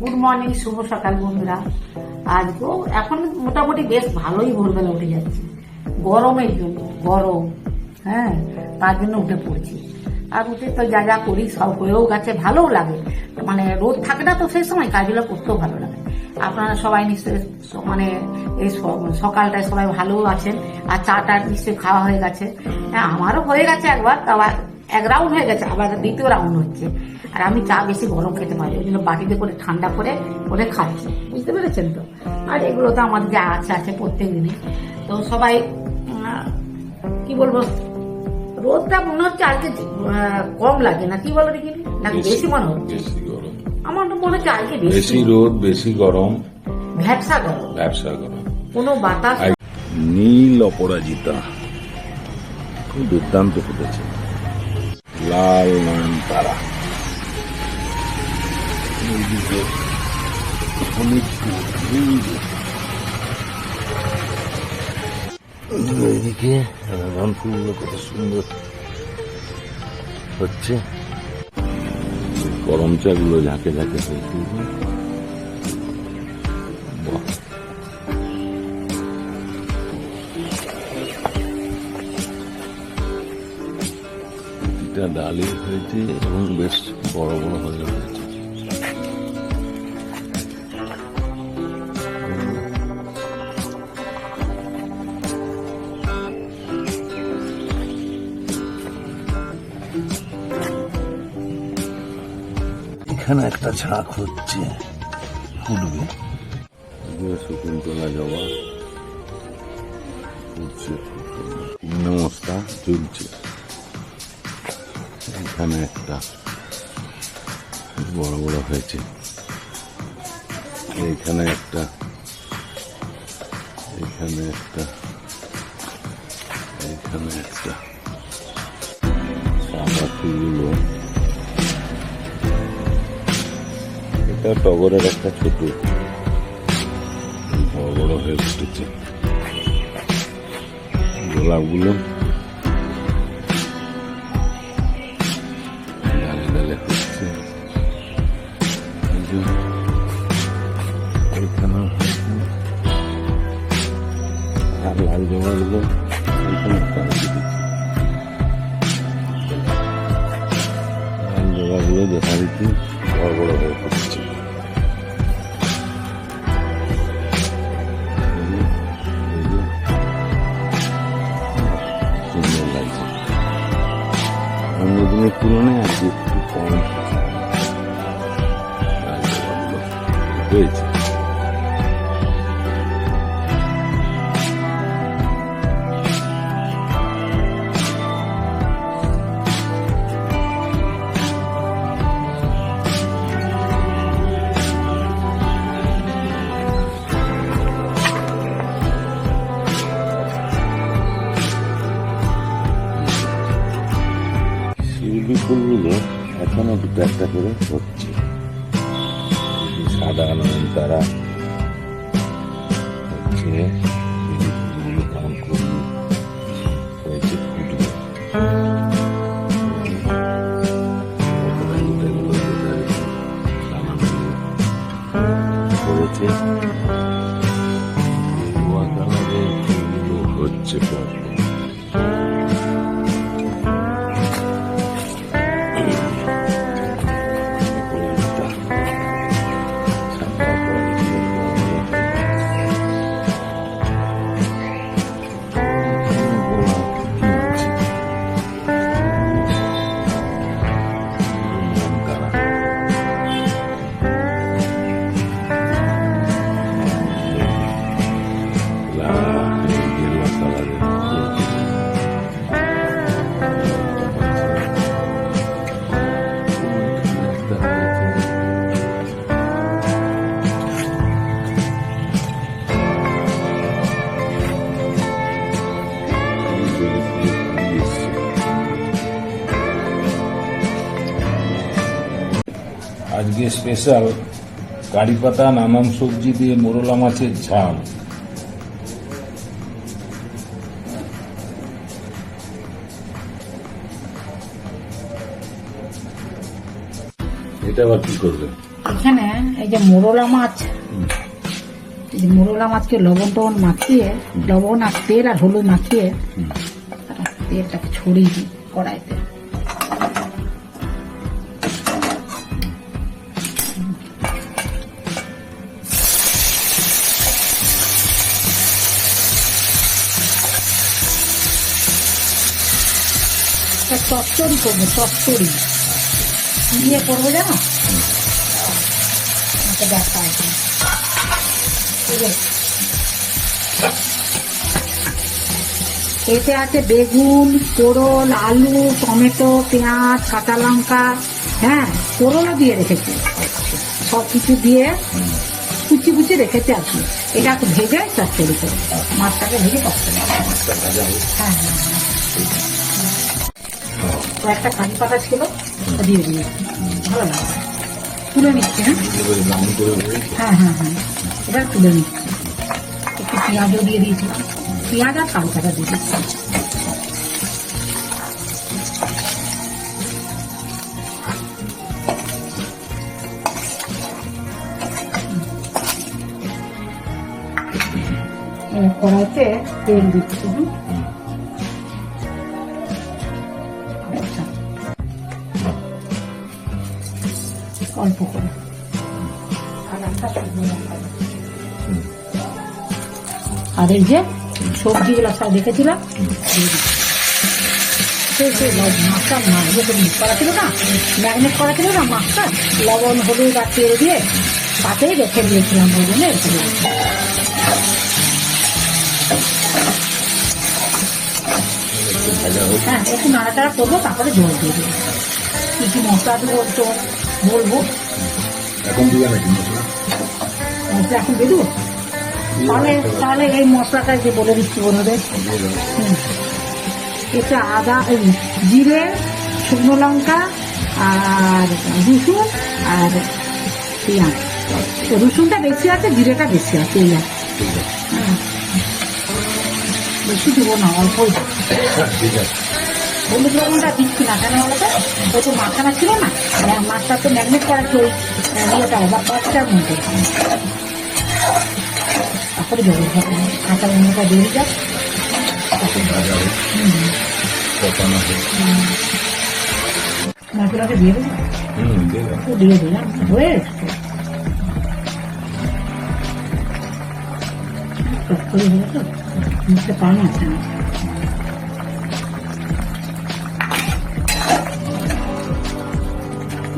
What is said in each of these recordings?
Good morning, শুভ সকাল বন্ধুরা। আজকেও এখন মোটামুটি বেশ ভালোই ভোরবেলা উঠে যাচ্ছে। গরমের জন্য, গরম হ্যাঁ তার জন্য উঠে পড়ছি। আর উঠে তো যা যা করি, সব হয়েও গেছে, ভালোও লাগে। মানে রোদ থাকে না তো সেই সময়, কাজগুলো করতেও ভালো লাগে। আপনারা সবাই নিশ্চয়ই মানে এই সকালটায় সবাই ভালো আছেন। আর চাটা নিশ্চয়ই খাওয়া হয়ে গেছে। হ্যাঁ আমারও হয়ে গেছে একবার আবার এক রাউন্ড হয়ে গেছে আবার দ্বিতীয় রাউন্ড হচ্ছে। আর আমি চা বেশি গরম খেতে পারি ওই জন্য বাটিতে করে ঠান্ডা করে করে খাচ্ছি। বুঝতে পেরেছেন তো? আর এগুলো তো আমাদের যা আছে আছে প্রত্যেক দিনই তো সবাই কি বলব? রোদটা মনে হচ্ছে আজকে কম লাগে না কি বলো দেখি না বেশি মনে হচ্ছে? আমার তো মনে হচ্ছে আজকে বেশি। রোদ বেশি গরম। ভ্যাবসা গরম। ব্যবসা গরম। কোনো বাতাস নীল অপরাজিতা। খুব দুর্দান্ত ফুটেছে। লাল নয়ন তারা। এইদিকে হলুদপুর, এইদিকে। এইদিকে রাধান ফুলগুলো কত সুন্দর হচ্ছে। গরম চাগুলো ঝাঁকে ঝাঁকে বাহ। প্রতিটা ডালে হয়েছে এবং বেশ বড় বড় হয়ে হয়েছে এখানে একটা ঝাঁক হচ্ছে। ফুটবে শকুন্তলা ফুটছে পূর্ণমস্তা চলছে। এখানে একটা বড় বড় হয়েছে। এখানে একটা এখানে একটা এখানে একটা। এটা টগরের একটা ছোট। বড় বড় হয়ে ফুটেছে গোলাপগুলো করে হচ্ছে সাদা নয়নতারা হচ্ছে এই যে ফুলগুলো কেমন হচ্ছে স্পেশাল কারি পাতা নানান সবজি দিয়ে মোরলা মাছের ঝাল। এটা আবার কি করবে? এখানে এই যে মোরলা মাছ এই যে মোরলা মাছকে লবণ টবণ মাখিয়ে লবণ আর তেল আর হলুদ মাখিয়ে। তেলটাকে ছড়িয়ে দিই কড়াইতে। চচ্চড়ি করব চচ্চড়ি। দিয়ে করব জানো? আমাকে দেখা আছে। এতে আছে বেগুন কোরল আলু টমেটো পেঁয়াজ কাঁচা লঙ্কা হ্যাঁ কোরলও দিয়ে রেখেছি। সব কিছু দিয়ে কুচি কুচি রেখেছি আর কি। এটা একটু ভেজে চচ্চড়ি করে মাছটাকে ভেজে হোক। হ্যাঁ হ্যাঁ হ্যাঁ। কয়েকটা কারি পাতা ছিল দিয়ে দিয়েছি ভালো লাগে। তুলে নিচ্ছি হ্যাঁ? হ্যাঁ হ্যাঁ হ্যাঁ। এবার তুলে নিচ্ছি। একটু পেঁয়াজও দিয়ে দিয়েছিলাম পেঁয়াজ আর কালকাটা দিয়ে দিচ্ছি। কড়াইতে তেল দিচ্ছি হুম অল্প করে। আর এই যে সবজিগুলো সব লব- মাছটা মাছ যেটা করা ছিল না, ম্যাগনেট করা ছিল না, মাছটা লবণ, হলুদ দিয়ে রেখে দিয়েছিলাম হ্যাঁ একটু তারপরে জল দিয়ে দেবো। কি কি মশলা দেবো তো বলব? এখন দিবে নাকি মশলা? মশলা এখন দিয়ে দেবো? তাহলে তাহলে এই মশলাটা যে বলে দিচ্ছি বন্ধুদের। এটা আদা জিরে শুকনো লঙ্কা আর রসুন আর পেঁয়াজ। তো রসুনটা বেশি আছে জিরেটা বেশি আছে আছে। হ্যাঁ। বেশি দেবো না অল্পই ঠিক আছে। হলুদ লবণটা দিচ্ছি না কেন বলতো? ওই তো মাখানা ছিল না। আর মাছটা তো ম্যাগনেট করা ছিল ইয়েটা বা পাঁচটার মধ্যে। তারপরে জল দেবো কাঁচা লঙ্কা দিয়ে যাক মশলাকে দিয়ে দেবো দিয়ে দিলাম। হয়ে তো মুখে পানি আছে না।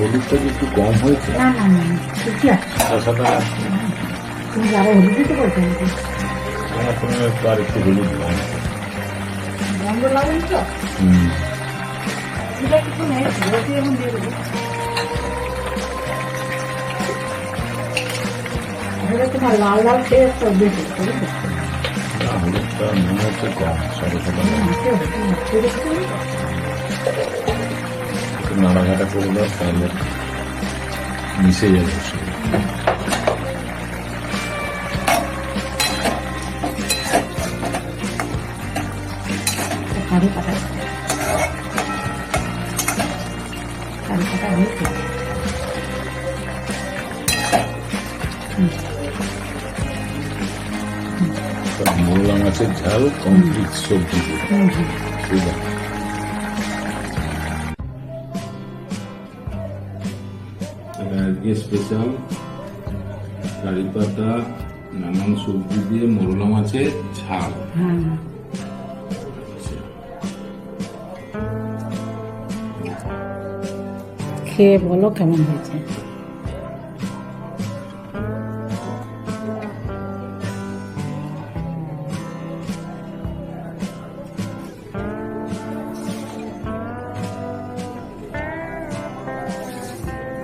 হলুদটা কি একটু কম হয়েছে? না না না ঠিকই আছে। তুমি আরও হলুদ দিতে বলছো নাকি? আমার কোনো একটু আর একটু হলুদ কম গন্ধ লাগেনি তো? হুম। এটা কিছু নেই রুটি এখন দিয়ে দেবো। তোমার লাল লাল খেয়ে তো বেশি হলুদটা মনে হচ্ছে কম সাড়ে ছটা নাড়াঘাটা করে দাও তাহলে মিশে যাবে সে কারি পাতা কারি পাতা হয়েছে মোরলা মাছের ঝাল কমপ্লিট সবজি ঠিক আছে স্পেশাল কারি পাতা নানান সবজি দিয়ে মোরলা মাছের ঝাল। হ্যাঁ। খেয়ে বলো কেমন হয়েছে?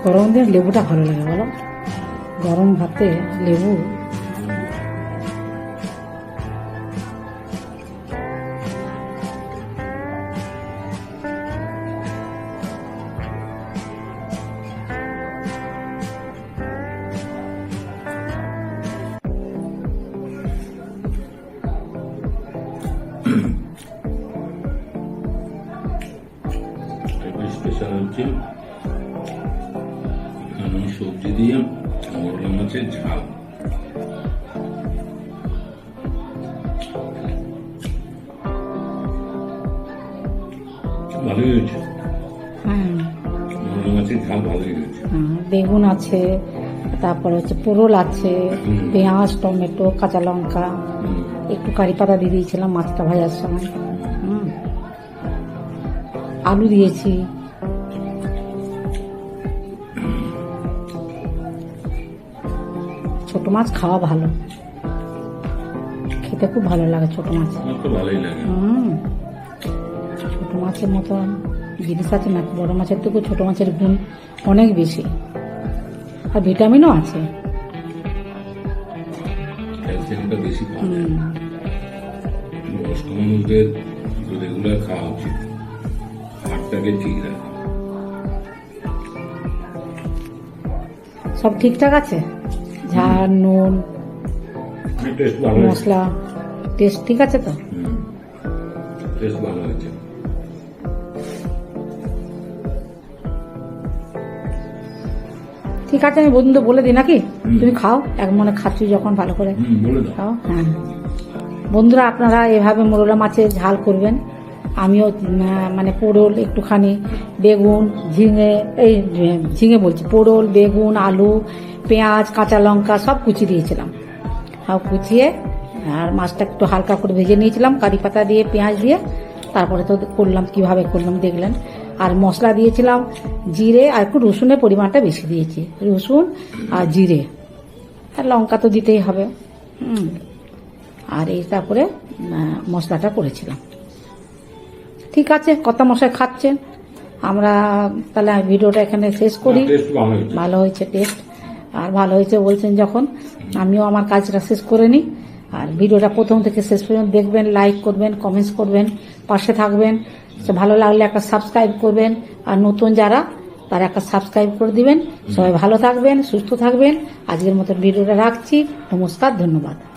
গরম দিনে লেবুটা ভালো লাগে বলো গরম ভাতে লেবু 스페셜 찜 এমন সবজি দিয়ে মোরলা মাছের ঝাল। ভালোই হয়েছে? হুম। মাছের ঝাল ভালোই হয়েছে। বেগুন আছে তারপর হচ্ছে পোরল আছে পেঁয়াজ টমেটো কাঁচা লঙ্কা একটু কারি পাতা দিয়ে দিয়েছিলাম মাছটা ভাজার সময়। হুম। আলু দিয়েছি। ছোট মাছ খাওয়া ভালো। খেতে খুব ভালো লাগে ছোট মাছ। ভালোই লাগে। হুম। ছোট মাছের মতো জিনিস আছে না বড় মাছের থেকে ছোট মাছের গুণ অনেক বেশি। আর ভিটামিনও আছে। ক্যালসিয়ামটা বেশি পাওয়া যায়। হুম। বয়স্ক মানুষদের রেগুলার খাওয়া উচিত হাড়টাকে ঠিক রাখে। সব ঠিকঠাক আছে? ঝাল নুন মশলা। টেস্ট ঠিক আছে তো? টেস্ট ভালো হয়েছে। ঠিক আছে আমি বন্ধু বলে দিই নাকি? তুমি খাও এক মনে খাচ্ছি যখন ভালো করে। খাও? হ্যাঁ। বন্ধুরা আপনারা এভাবে মোরলা মাছের ঝাল করবেন। আমিও মানে পোড়ল একটুখানি বেগুন ঝিঙে এই ঝিঙে বলছি পোড়ল বেগুন আলু পেঁয়াজ কাঁচা লঙ্কা সব কুচি দিয়েছিলাম। সব কুচিয়ে আর মাছটা একটু হালকা করে ভেজে নিয়েছিলাম কারি পাতা দিয়ে পেঁয়াজ দিয়ে। তারপরে তো করলাম কীভাবে করলাম দেখলেন। আর মশলা দিয়েছিলাম জিরে আর একটু রসুনের পরিমাণটা বেশি দিয়েছি রসুন আর জিরে। আর লঙ্কা তো দিতেই হবে হুম। আর এই তারপরে মশলাটা করেছিলাম। ঠিক আছে কত মশাই খাচ্ছেন? আমরা তাহলে ভিডিওটা এখানে শেষ করি। হয়েছে। ভালো হয়েছে টেস্ট। আর ভালো হয়েছে বলছেন যখন। আমিও আমার কাজটা শেষ করে নিই। আর ভিডিওটা প্রথম থেকে শেষ পর্যন্ত দেখবেন লাইক করবেন কমেন্টস করবেন, পাশে থাকবেন। ভালো লাগলে একটা সাবস্ক্রাইব করবেন। আর নতুন যারা, তারা একটা সাবস্ক্রাইব করে দিবেন। সবাই ভালো থাকবেন, সুস্থ থাকবেন। আজকের মতো ভিডিওটা রাখছি। নমস্কার, ধন্যবাদ।